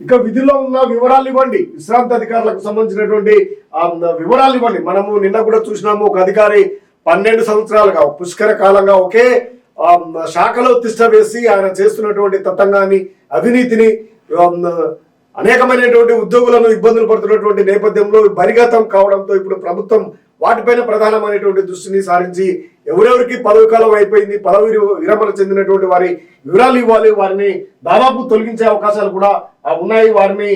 ఇక విధుల్లో ఉన్న వివరాలు ఇవ్వండి. విశ్రాంతి అధికారులకు సంబంధించినటువంటి వివరాలు ఇవ్వండి. మనము నిన్న కూడా చూసినాము ఒక అధికారి పన్నెండు సంవత్సరాలుగా పుష్కర కాలంగా ఒకే శాఖలో తిష్ట వేసి ఆయన చేస్తున్నటువంటి తతంగాన్ని అవినీతిని అనేకమైనటువంటి ఉద్యోగులను ఇబ్బందులు పడుతున్నటువంటి నేపథ్యంలో బరిగతం కావడంతో ఇప్పుడు ప్రభుత్వం వాటిపైన ప్రధానమైనటువంటి దృష్టిని సారించి ఎవరెవరికి పదవి కాలం అయిపోయింది పదవి విరమణ చెందినటువంటి వారి వివరాలు ఇవ్వాలి వారిని దాదాపు తొలగించే అవకాశాలు కూడా ఉన్నాయి. వారిని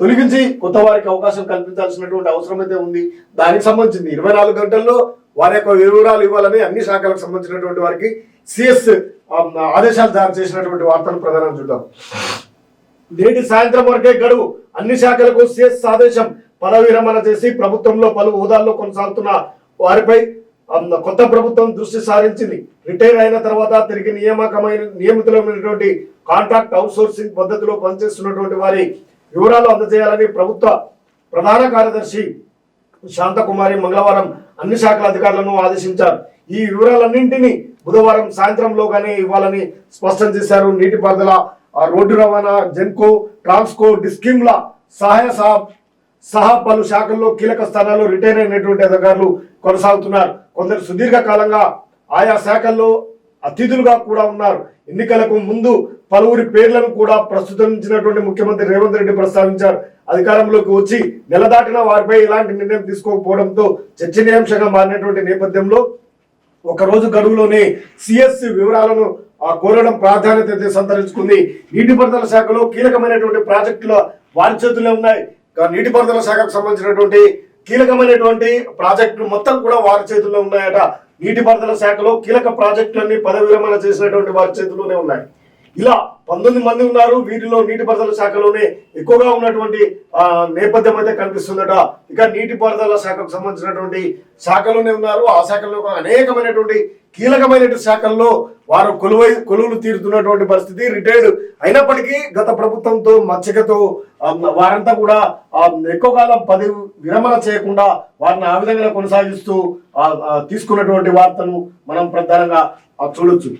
తొలగించి కొత్త వారికి అవకాశం కల్పించాల్సినటువంటి అవసరం అయితే ఉంది. దానికి సంబంధించింది ఇరవై నాలుగు గంటల్లో వారి యొక్క వివరాలు ఇవ్వాలని అన్ని శాఖలకు సంబంధించినటువంటి వారికి సిఎస్ ఆదేశాలు జారీ చేసినటువంటి వార్తను ప్రధానం చూద్దాం. నేటి సాయంత్రం వరకే గడువు. అన్ని శాఖలకు సిఎస్ ఆదేశం పదవిరమణ చేసి ప్రభుత్వంలో పలు హోదాల్లో కొనసాగుతున్న వారిపై కొత్త ప్రభుత్వం దృష్టి సారించింది. రిటైర్ అయిన తర్వాత తిరిగి నియామకమైన నియమితులమైనటువంటి కాంట్రాక్ట్ అవుట్సోర్సింగ్ పద్ధతిలో పనిచేస్తున్నటువంటి వారి వివరాలు అందజేయాలని ప్రభుత్వ ప్రధాన కార్యదర్శి శాంతకుమారి మంగళవారం అన్ని శాఖల అధికారులను ఆదేశించారు. ఈ వివరాలన్నింటినీ బుధవారం సాయంత్రంలోగానే ఇవ్వాలని స్పష్టం చేశారు. నీటిపారుదల రోడ్డు రవాణా జెన్కో ట్రాన్స్కో డిస్కిమ్ల సహాయ సహా సహా పలు శాఖల్లో కీలక స్థానాల్లో రిటైర్ అయినటువంటి అధికారులు కొనసాగుతున్నారు. కొందరు సుదీర్ఘకాలంగా ఆయా శాఖల్లో అతిథులుగా కూడా ఉన్నారు. ఎన్నికలకు ముందు పలువురి పేర్లను కూడా ప్రస్తుతించినటువంటి ముఖ్యమంత్రి రేవంత్ రెడ్డి ప్రస్తావించారు. అధికారంలోకి వచ్చి నెల దాటిన వారిపై ఎలాంటి నిర్ణయం తీసుకోకపోవడంతో చర్చనీయాంశంగా మారినటువంటి నేపథ్యంలో ఒక రోజు గడువులోనే సిఎస్సి వివరాలను ఆ, కోరడం ప్రాధాన్యత సంతరించుకుంది. నీటిపారుదల శాఖలో కీలకమైనటువంటి ప్రాజెక్టుల వారి చేతుల్లో ఉన్నాయి. నీటిపారుదల శాఖకు సంబంధించినటువంటి కీలకమైనటువంటి ప్రాజెక్టులు మొత్తం కూడా వారి చేతుల్లో ఉన్నాయట. నీటిపారుదల శాఖలో కీలక ప్రాజెక్టులన్నీ పదవి విరమణ చేసినటువంటి వారి చేతుల్లోనే ఉన్నాయి. ఇలా పంతొమ్మిది మంది ఉన్నారు. వీటిలో నీటిపారుదల శాఖలోనే ఎక్కువగా ఉన్నటువంటి నేపథ్యం అయితే కనిపిస్తుందట. ఇక నీటిపారుదల శాఖకు సంబంధించినటువంటి శాఖలోనే ఉన్నారు. ఆ శాఖలో అనేకమైనటువంటి కీలకమైనటువంటి శాఖల్లో వారు కొలువై కొలువులు తీరుతున్నటువంటి పరిస్థితి రిటైర్డ్ అయినప్పటికీ గత ప్రభుత్వంతో మచ్చికతో వారంతా కూడా ఎక్కువ కాలం పది విరమణ చేయకుండా వారిని ఆ విధంగా కొనసాగిస్తూ తీసుకున్నటువంటి వార్తను మనం ప్రధానంగా చూడొచ్చు.